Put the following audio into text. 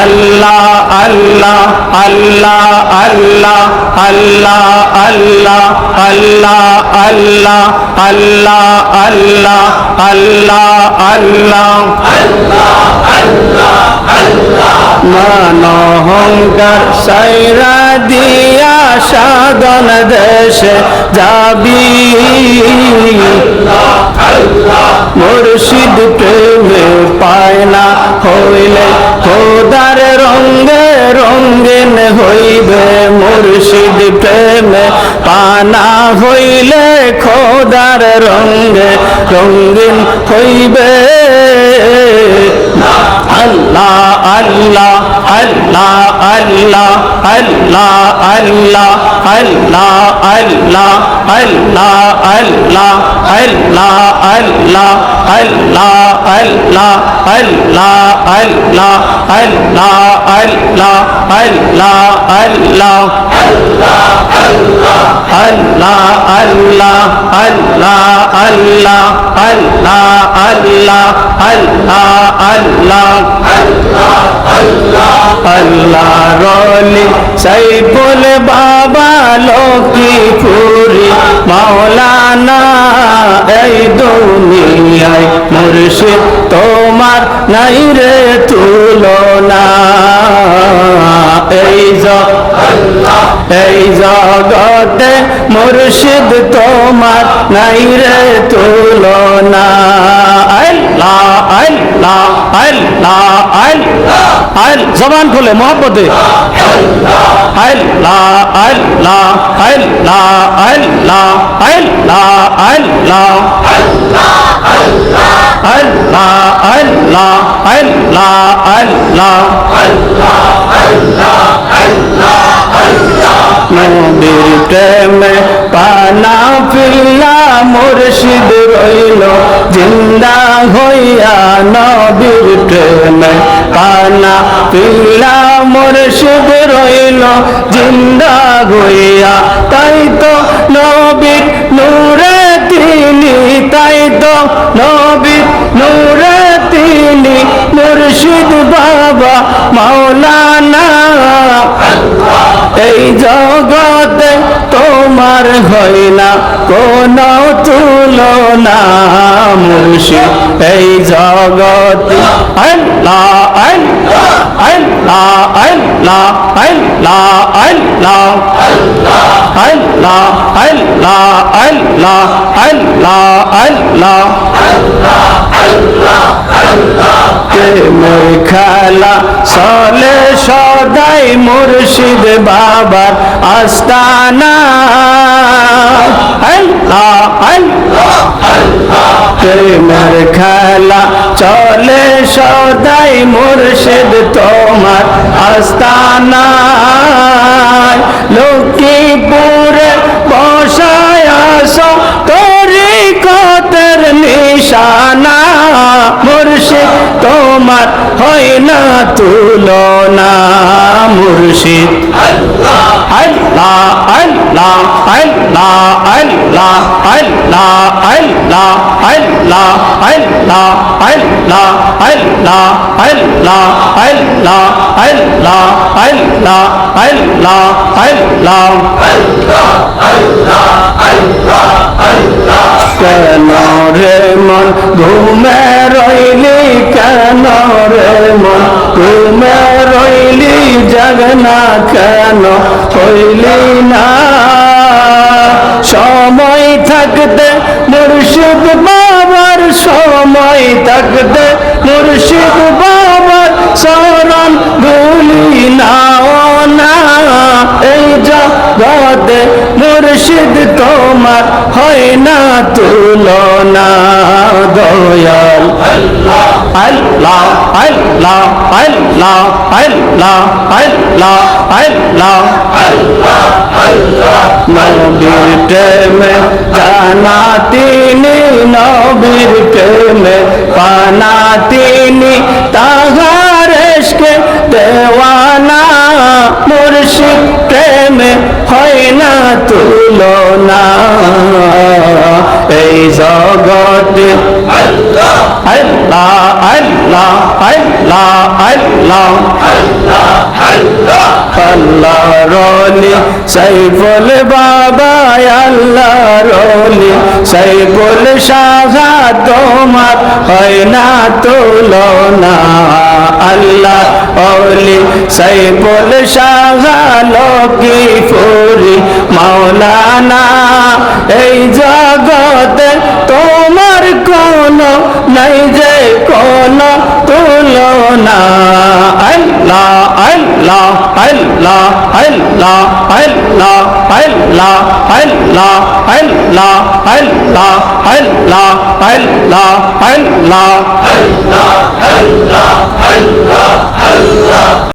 আল্লাহ আল্লাহ আল্লাহ আল্লাহ আল্লাহ আল্লাহ আল্লাহ আল্লাহ আল্লাহ আল্লাহ আল্লাহ মান অহংকার সাইরা দিয়া সাধন দেশে যাবি মুর্শিদ প্রেমে পায় না হইলে হইবে মুর্শিদ প্রেমে পানা হইলে খোদার রঙ্গে রঙ্গিন হইবে আল্লাহ আল্লাহ আল্লাহ আল্লাহ আল্লাহ আল্লাহ আল্লাহ আল্লাহ আল্লাহ আল্লাহ আল্লাহ আল্লাহ আল্লাহ আল্লাহ আল্লাহ আল্লাহ আল্লাহ আল্লাহ আল্লাহ আল্লাহ আল্লাহ আল্লাহ আল্লাহ আল্লাহ আল্লাহ আল্লাহ আল্লাহ আল্লাহ রলি সাইফুল বাবা লকি ফুরি মাওলানা এই দুনিয়ায় মুর্শিদ তোমার নাই রে তুলনা। এই এই জগতে মুর্শিদ তোমার নাই রে তুলনা। আল্লাহ। আল্লাহ আল্লাহ আল্লাহ আল জবান খুলে মোহব্বতে আল্লাহ আল্লাহ আল্লাহ আল্লাহ আল্লাহ আল্লাহ আল্লাহ আল্লাহ আল্লাহ আল্লাহ নবীর প্রেমে পানা ফিল্লা মুর্শিদ রইল। জিন্দা হইয়া নবীর প্রেমে পানা ফিল্লা মুর্শিদ রইল। জিন্দা হইয়া তাই তো নবীর নূরে তিনি, তাই তো নবীর নূরে তিনি, মুর্শিদ বাবা মাওলানা এই জগতে তোমার হয় না কোন তুলনা মুর্শিদ এই জগতে আল্লাহ আল্লাহ আল্লাহ আল্লাহ আল্লাহ আল্লাহ আল্লাহ আল্লাহ আল্লাহ আল্লাহ আল্লাহ প্রেমের খেলা চলে সদাই মুর্শিদ বাবার আস্তানা আল্লাহ আল্লাহ খেলা চলে সদাই মুর্শিদ তোমার আস্তানা লক্ষ্মীপুরে বসায় আসো তোরি কতের নিশানা তোমার হয় না তুলনা মুর্শিদ আল্লাহ আল্লাহ আল্লাহ আল্লাহ আল্লাহ আল্লাহ আল্লাহ আল্লাহ আল্লাহ আল্লাহ আল্লাহ আল্লাহ আল্লাহ আল্লাহ আল্লাহ আল্লাহ আল্লাহ কেন রে মন? ঘুমে রইলি কেন রে মন? ঘুমে রইলি জগনা কেন? হইলি না। সময় থাকতে মুর্শিদ বাবার, সময় থাকতে মুর্শিদ বাবার শরণ ভুলি না না। এই জগতে মুর্শিদ, তোমার হয় না তুলনা। দয়াল। আল্লাহ আল্লাহ আল্লাহ আল্লাহ আল্লাহ আল্লাহ। আল্লাহ নবীর প্রেমে জানা তিনি, নবীর প্রেমে পানা তিনি। তাহার দেওয়ানা মুর্শিদ। তুলনা এই জগতে আল্লাহ। আল্লাহ আল্লাহ আল্লাহ আল্লাহ রলি সাইফুল বাবা আল্লাহ রলি সাইফুল শাহা তোমার হয় না তুলনা আল্লাহ অলি সাইফুল শাহা লকি ফুরি মাওলানা এই জগতে তোমার কোন নাই যে কোন তুলনা আল্লাহ আল্লাহ আল্লাহ আল্লাহ আল্লাহ আল্লাহ আল্লাহ আল্লাহ আল্লাহ আল্লাহ আল্লাহ আল্লাহ আল্লাহ আল্লাহ আল্লাহ